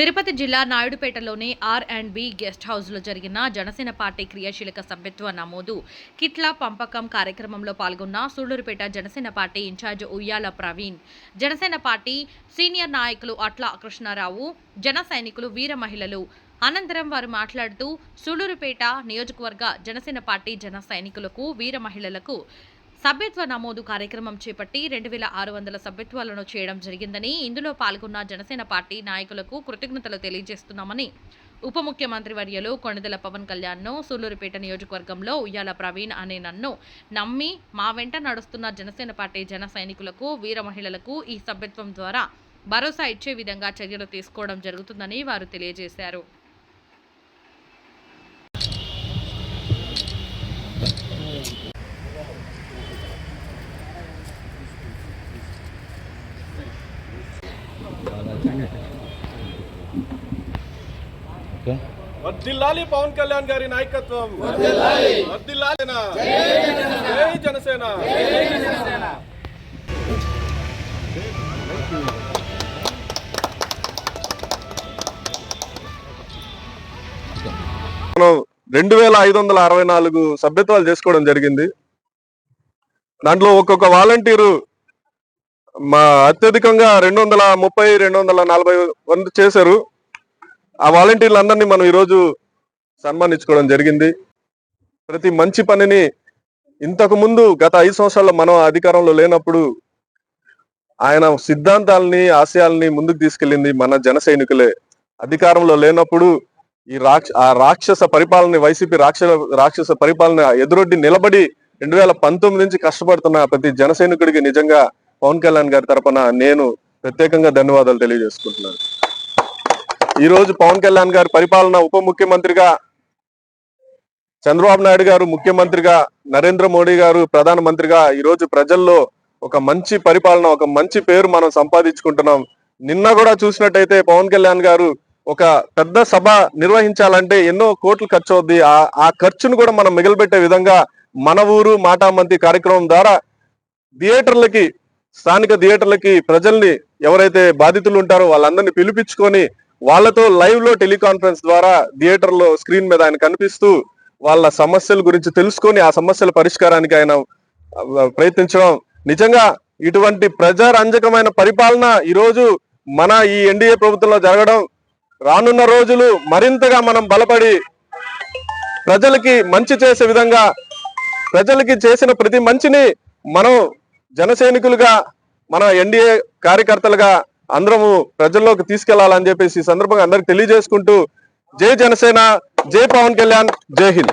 తిరుపతి జిల్లా నాయుడుపేటలోని R and B guest హౌస్లో జరిగిన జనసేన పార్టీ క్రియాశీలక సభ్యత్వ నమోదు కిట్ల పంపకం కార్యక్రమంలో పాల్గొన్న సూళ్ళూరుపేట జనసేన పార్టీ ఇన్ఛార్జ్ ఉయ్యాల ప్రవీణ్ జనసేన పార్టీ సీనియర్ నాయకులు అట్ల కృష్ణారావు జన సైనికులు వీర మహిళలు. అనంతరం వారు మాట్లాడుతూ సూళ్ళూరుపేట నియోజకవర్గ జనసేన పార్టీ జన సైనికులకు వీర మహిళలకు సభ్యత్వ నమోదు కార్యక్రమం చేపట్టి రెండు వేల ఆరు వందల సభ్యత్వాలను చేయడం జరిగిందని ఇందులో పాల్గొన్న జనసేన పార్టీ నాయకులకు కృతజ్ఞతలు తెలియజేస్తున్నామని ఉప ముఖ్యమంత్రి వర్యలు కొణిదెల పవన్ కళ్యాణ్ను సూళ్ళూరుపేట నియోజకవర్గంలో ఉయ్యాల ప్రవీణ్ అనే నన్ను నమ్మి మా వెంట నడుస్తున్న జనసేన పార్టీ జన సైనికులకు వీర మహిళలకు ఈ సభ్యత్వం ద్వారా భరోసా ఇచ్చే విధంగా చర్యలు తీసుకోవడం జరుగుతుందని వారు తెలియజేశారు. వర్దిల్లాలి పవన్ కళ్యాణ్ గారి నాయకత్వం. వర్దిల్లాలి జై జనసేన. మనం రెండు వేల ఐదు వందల అరవై నాలుగు సభ్యత్వాలు చేసుకోవడం జరిగింది. దాంట్లో ఒక్కొక్క వాలంటీరు మా అత్యధికంగా రెండు వందల ముప్పై రెండు వందల నలభై వంద చేశారు. ఆ వాలంటీర్లందరినీ మనం ఈరోజు సన్మానించుకోవడం జరిగింది. ప్రతి మంచి పనిని ఇంతకు ముందు గత ఐదు సంవత్సరాల్లో మనం అధికారంలో లేనప్పుడు ఆయన సిద్ధాంతాలని ఆశయాల్ని ముందుకు తీసుకెళ్ళింది మన జన సైనికులే. అధికారంలో లేనప్పుడు ఈ రాక్ష ఆ రాక్షస పరిపాలన వైసీపీ రాక్షస రాక్షస పరిపాలన ఎదురొడ్డి నిలబడి రెండు వేల పంతొమ్మిది నుంచి కష్టపడుతున్న ప్రతి జన సైనికుడికి నిజంగా పవన్ కళ్యాణ్ గారి తరపున నేను ప్రత్యేకంగా ధన్యవాదాలు తెలియజేసుకుంటున్నాను. ఈ రోజు పవన్ కళ్యాణ్ గారి పరిపాలన ఉప ముఖ్యమంత్రిగా చంద్రబాబు నాయుడు గారు ముఖ్యమంత్రిగా నరేంద్ర మోడీ గారు ప్రధానమంత్రిగా ఈ రోజు ప్రజల్లో ఒక మంచి పరిపాలన ఒక మంచి పేరు మనం సంపాదించుకుంటున్నాం. నిన్న కూడా చూసినట్టయితే పవన్ కళ్యాణ్ గారు ఒక పెద్ద సభ నిర్వహించాలంటే ఎన్నో కోట్లు ఖర్చు అవుద్ది ఆ ఆ ఖర్చును కూడా మనం మిగిలిపెట్టే విధంగా మన ఊరు మాటామంతి కార్యక్రమం ద్వారా థియేటర్లకి స్థానిక థియేటర్లకి ప్రజల్ని ఎవరైతే బాధితులు ఉంటారో వాళ్ళందరినీ పిలిపించుకొని వాళ్ళతో లైవ్లో టెలికాన్ఫరెన్స్ ద్వారా థియేటర్లో స్క్రీన్ మీద ఆయన కనిపిస్తూ వాళ్ళ సమస్యల గురించి తెలుసుకొని ఆ సమస్యల పరిష్కారానికి ఆయన ప్రయత్నించడం. నిజంగా ఇటువంటి ప్రజారంజకమైన పరిపాలన ఈరోజు మన ఈ ఎన్డీఏ ప్రభుత్వంలో జరగడం రానున్న రోజులు మరింతగా మనం బలపడి ప్రజలకి మంచి చేసే విధంగా ప్రజలకి చేసిన ప్రతి మంచిని మనం జనసైనికులుగా మన ఎన్డీఏ కార్యకర్తలుగా అందరము ప్రజల్లోకి తీసుకెళ్ళాలని చెప్పేసి ఈ సందర్భంగా అందరికి తెలియజేసుకుంటూ జై జనసేన జై పవన్ కళ్యాణ్ జై హింద్.